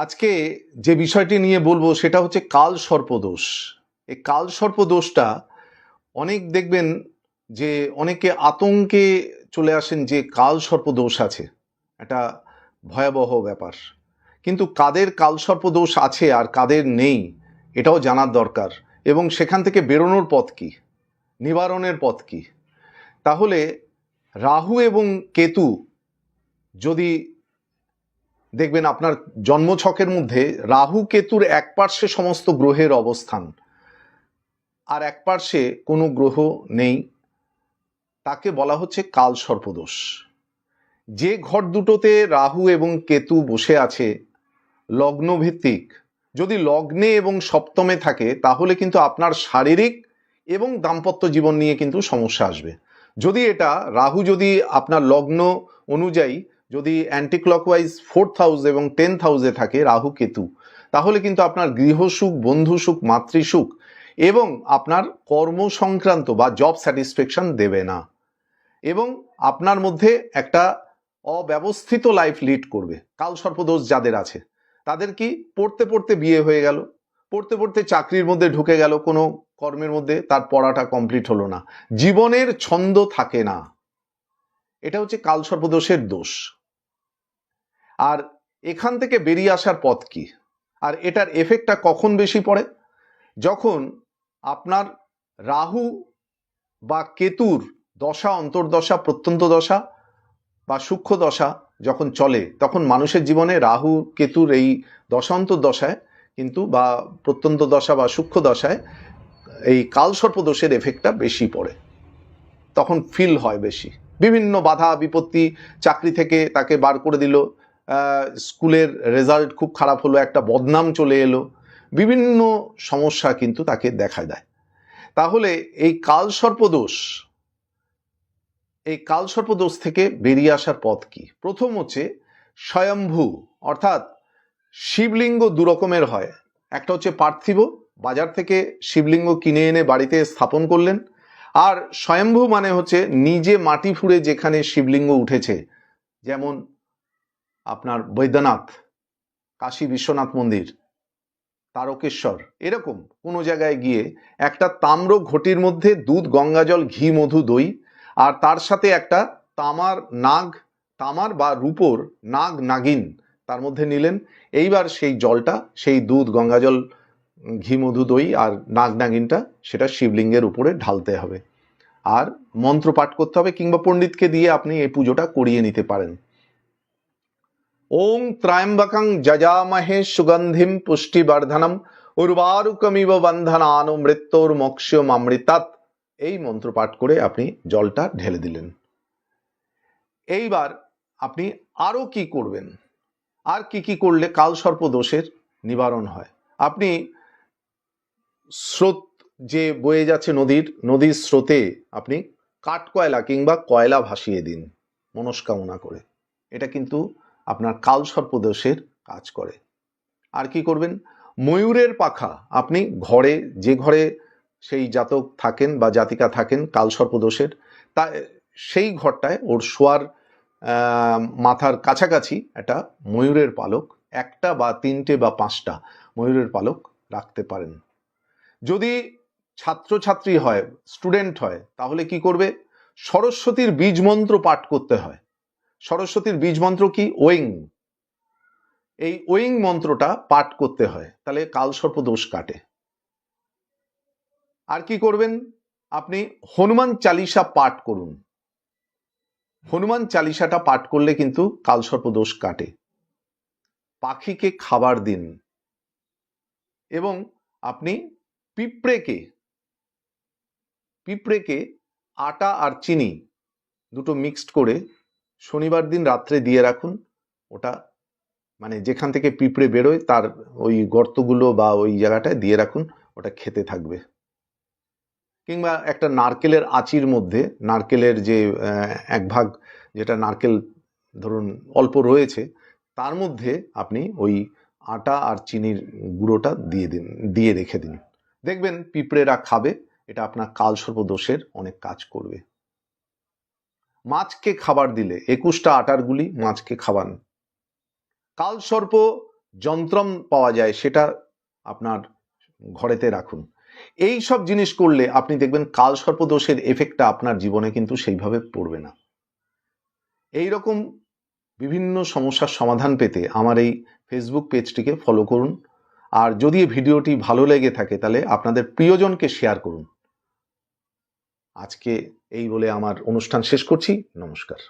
আজকে যে বিষয়টি নিয়ে বলব সেটা হচ্ছে কাল সর্পদোষ। এই কাল সর্পদোষটা অনেক দেখবেন যে অনেকে আতঙ্কে চলে আসেন যে কাল সর্পদোষ আছে। এটা ভয়াবহ ব্যাপার। কিন্তু কাদের কাল সর্পদোষ আছে আর কাদের নেই, এটাও জানার দরকার। এবং সেখান থেকে বেরোনোর পথ কি? নিবারণের পথ কি? তাহলে রাহু এবং কেতু যদি দেখবেন আপনার জন্মছকের মধ্যে রাহু কেতুর এক পার্শ্বে সমস্ত গ্রহের অবস্থান। আর এক পার্শ্বে কোনো গ্রহ নেই, তাকে বলা হচ্ছে কাল সর্পদোষ। যে ঘর দুটোতে রাহু এবং কেতু বসে আছে লগ্ন ভিত্তিক যদি লগ্নে এবং সপ্তমে থাকে, তাহলে কিন্তু আপনার শারীরিক এবং দাম্পত্য জীবন নিয়ে কিন্তু সমস্যা আসবে। যদি এটা, রাহু যদি আপনার লগ্ন অনুযায়ী যদি অ্যান্টি ক্লকওয়াইজ ফোর্থ হাউস এবং টেন্থ হাউসে থাকে রাহু কেতু, তাহলে কিন্তু আপনার গৃহসুখ বন্ধু সুখ মাতৃসুখ এবং আপনার কর্ম সংক্রান্ত বা জব স্যাটিসফ্যাকশন দেবে না এবং আপনার মধ্যে একটা অব্যবস্থিত লাইফ লিড করবে। কাল সর্পদোষ যাদের আছে, তাদের কি পড়তে পড়তে বিয়ে হয়ে গেল? পড়তে পড়তে চাকরির মধ্যে ঢুকে গেল, কোনো কর্মের মধ্যে তার পড়াটা কমপ্লিট হলো না। জীবনের ছন্দ থাকে না। এটা হচ্ছে কাল সর্পদোষের দোষ। আর এখান থেকে বেরিয়ে আসার পথ কি? আর এটার এফেক্টটা কখন বেশি পড়ে? যখন আপনার রাহু বা কেতুর দশা, অন্তর্দশা, প্রত্যন্ত দশা বা সূক্ষ্ম দশা যখন চলে, তখন মানুষের জীবনে রাহু, কেতুর এই দশান্তর দশায় কিন্তু বা প্রত্যন্ত দশা বা সূক্ষ্ম দশায় এই কালসর্প দোষের এফেক্টটা বেশি পড়ে। তখন ফিল হয় বেশি। বিভিন্ন বাধা, বিপত্তি, চাকরি থেকে তাকে বার করে দিল। স্কুলের রেজাল্ট খুব খারাপ হলো, একটা বদনাম চলে এলো। বিভিন্ন সমস্যা কিন্তু তাকে দেখা দেয়। তাহলে এই কালসর্পদোষ এই কালসর্পদোষ থেকে বেরিয়ে আসার পথ কি? প্রথম হচ্ছে স্বয়ম্ভু, অর্থাৎ শিবলিঙ্গ দু রকমের হয়। একটা হচ্ছে পার্থিব, বাজার থেকে শিবলিঙ্গ কিনে এনে বাড়িতে স্থাপন করলেন। আর স্বয়ম্ভু মানে হচ্ছে নিজে মাটি ফুঁড়ে যেখানে শিবলিঙ্গ উঠেছে, যেমন আপনার বৈদ্যনাথ, কাশী বিশ্বনাথ মন্দির, তারকেশ্বর, এরকম কোনো জায়গায় গিয়ে একটা তাম্র ঘটির মধ্যে দুধ গঙ্গাজল ঘি, মধু, দই আর তার সাথে একটা তামার নাগ, তামার বা রূপোর নাগ, নাগিন তার মধ্যে নিলেন। এইবার সেই জলটা, সেই দুধ গঙ্গাজল ঘি, মধু, দই আর নাগ, নাগিনটা সেটা শিবলিঙ্গের উপরে ঢালতে হবে। আর মন্ত্র পাঠ করতে হবে কিংবা পণ্ডিতকে দিয়ে আপনি এই পুজোটা করিয়ে নিতে পারেন। ওং ত্রায়ম্বকং যজামহে সুগন্ধিম পুষ্টিবর্ধনম উর্বারুকমিব বন্ধনানো মৃত্যুর মক্ষ্যম অমৃতাৎ এই মন্ত্র পাঠ করে আপনি জলটা ঢেলে দিলেন। এইবার আপনি আরও কি করবেন? আর কি কি করলে কালসর্প দোষের নিবারণ হয়? আপনি স্রোত যে বয়ে যাচ্ছে নদীর নদীর স্রোতে আপনি কাঠ কয়লা কিংবা কয়লা ভাসিয়ে দিন, মনস্কামনা করে। এটা কিন্তু আপনার কালসর্প দোষের কাজ করে। আর কি করবেন? ময়ূরের পাখা। আপনি ঘরে, যে ঘরে সেই জাতক থাকেন বা জাতিকা থাকেন কালসর্পদোষের তা, সেই ঘরটায় ওর শোয়ার মাথার কাছাকাছি একটা ময়ূরের পালক, একটা বা তিনটে বা পাঁচটা ময়ূরের পালক রাখতে পারেন। যদি ছাত্রছাত্রী হয়, স্টুডেন্ট হয়, তাহলে কি করবে? সরস্বতীর বীজ মন্ত্র পাঠ করতে হয়। সরস্বতীর বীজ মন্ত্র কি? ওয়িং। এই ওয়িং মন্ত্রটা পাঠ করতে হয়, তাহলে কালসর্প দোষ কাটে। আর কি করবেন? আপনি হনুমান চালিসা পাঠ করুন। হনুমান চালিসাটা পাঠ করলে কিন্তু কালসর্প দোষ কাটে। পাখিকে খাবার দিন। এবং আপনি পিঁপড়েকে পিঁপড়েকে আটা আর চিনি দুটো মিক্সড করে শনিবার দিন রাত্রে দিয়ে রাখুন। ওটা মানে যেখান থেকে পিঁপড়ে বেরোয় তার ওই গর্তগুলো বা ওই জায়গাটায় দিয়ে রাখুন, ওটা খেতে থাকবে। কিংবা একটা নারকেলের আঁচির মধ্যে, নারকেলের যে এক ভাগ যেটা নারকেল ধরুন অল্প রয়েছে, তার মধ্যে আপনি ওই আটা আর চিনির গুঁড়োটা দিয়ে দিন, দিয়ে রেখে দিন। দেখবেন পিঁপড়েরা খাবে, এটা আপনার কালসর্প দোষের অনেক কাজ করবে। মাছকে খাবার দিলে, একুশটা আটার গুলি মাছকে খাওয়ান। কালসর্প যন্ত্রম পাওয়া যায়, সেটা আপনার ঘরেতে রাখুন। এই সব জিনিস করলে আপনি দেখবেন কাল সর্পদোষের এফেক্টটা আপনার জীবনে কিন্তু সেইভাবে পড়বে না। এই রকম বিভিন্ন সমস্যার সমাধান পেতে আমার এই ফেসবুক পেজটিকে ফলো করুন। আর যদি ভিডিওটি ভালো লেগে থাকে, তাহলে আপনাদের প্রিয়জনকে শেয়ার করুন। আজকে এই বলে আমার অনুষ্ঠান শেষ করছি। নমস্কার।